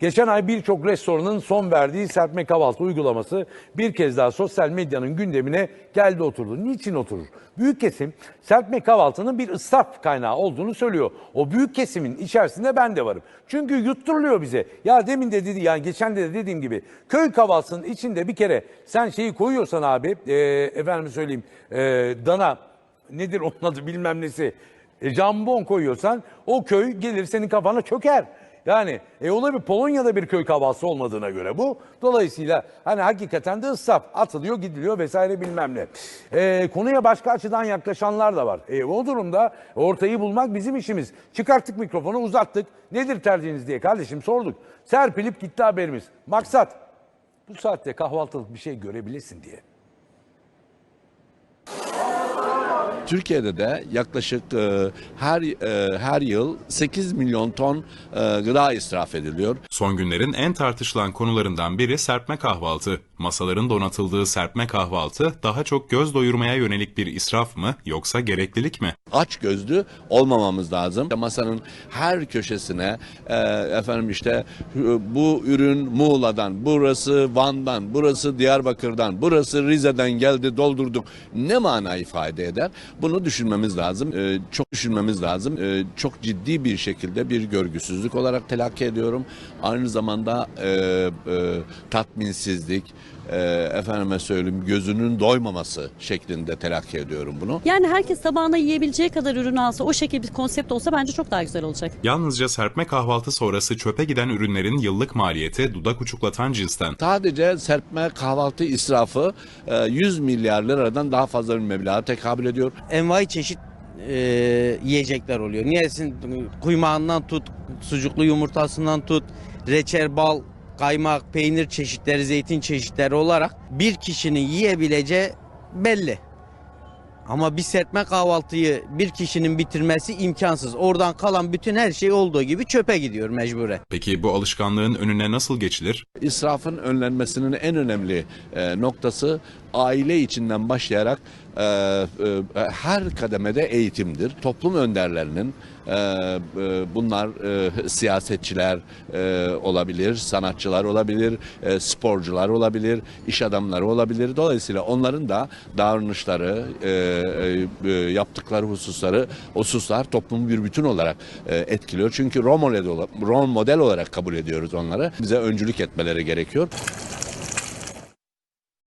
Geçen ay birçok restoranın son verdiği serpme kahvaltı uygulaması bir kez daha sosyal medyanın gündemine geldi oturdu. Niçin oturur? Büyük kesim serpme kahvaltının bir ıstaf kaynağı olduğunu söylüyor. O büyük kesimin içerisinde ben de varım. Çünkü yutturuluyor bize. Ya demin de dedi yani geçen de dediğim gibi köy kahvaltısının içinde bir kere sen şeyi koyuyorsan abi e, efendim söyleyeyim e, dana nedir onun adı bilmem nesi e, jambon koyuyorsan o köy gelir senin kafana çöker. Yani e olabilir Polonya'da bir köy kahvaltısı olmadığına göre bu. Dolayısıyla hani hakikaten de ıssaf atılıyor gidiliyor vesaire bilmem ne. E, konuya başka açıdan yaklaşanlar da var. E, o durumda ortayı bulmak bizim işimiz. Çıkarttık mikrofonu uzattık. Nedir tercihiniz diye kardeşim sorduk. Serpilip gitti haberimiz. Maksat bu saatte kahvaltılık bir şey görebilesin diye. Türkiye'de de yaklaşık e, her e, her yıl 8 milyon ton e, gıda israf ediliyor. Son günlerin en tartışılan konularından biri serpme kahvaltı. Masaların donatıldığı serpme kahvaltı daha çok göz doyurmaya yönelik bir israf mı yoksa gereklilik mi? Aç gözlü olmamamız lazım. Masanın her köşesine e, efendim işte e, bu ürün Muğla'dan, burası Van'dan, burası Diyarbakır'dan, burası Rize'den geldi doldurduk. Ne mana ifade eder? Bunu düşünmemiz lazım. E, çok düşünmemiz lazım. E, çok ciddi bir şekilde bir görgüsüzlük olarak telakki ediyorum. Aynı zamanda e, e, tatminsizlik, e, efendime söyleyeyim gözünün doymaması şeklinde telakki ediyorum bunu. Yani herkes tabağına yiyebileceği kadar ürün alsa o şekilde bir konsept olsa bence çok daha güzel olacak. Yalnızca serpme kahvaltı sonrası çöpe giden ürünlerin yıllık maliyeti dudak uçuklatan cinsten. Sadece serpme kahvaltı israfı e, 100 milyar liradan daha fazla bir meblağa tekabül ediyor. envai çeşit e, yiyecekler oluyor. Niyesin kuymağından tut, sucuklu yumurtasından tut, reçel, bal, kaymak, peynir çeşitleri, zeytin çeşitleri olarak bir kişinin yiyebileceği belli. Ama bir serpme kahvaltıyı bir kişinin bitirmesi imkansız. Oradan kalan bütün her şey olduğu gibi çöpe gidiyor mecburen. Peki bu alışkanlığın önüne nasıl geçilir? İsrafın önlenmesinin en önemli e, noktası aile içinden başlayarak e, e, her kademede eğitimdir. Toplum önderlerinin e, e, bunlar e, siyasetçiler e, olabilir, sanatçılar olabilir, e, sporcular olabilir, iş adamları olabilir. Dolayısıyla onların da davranışları, e, e, e, yaptıkları hususları, hususlar toplumu bir bütün olarak e, etkiliyor. Çünkü rol model, rol model olarak kabul ediyoruz onları. Bize öncülük etmeleri gerekiyor.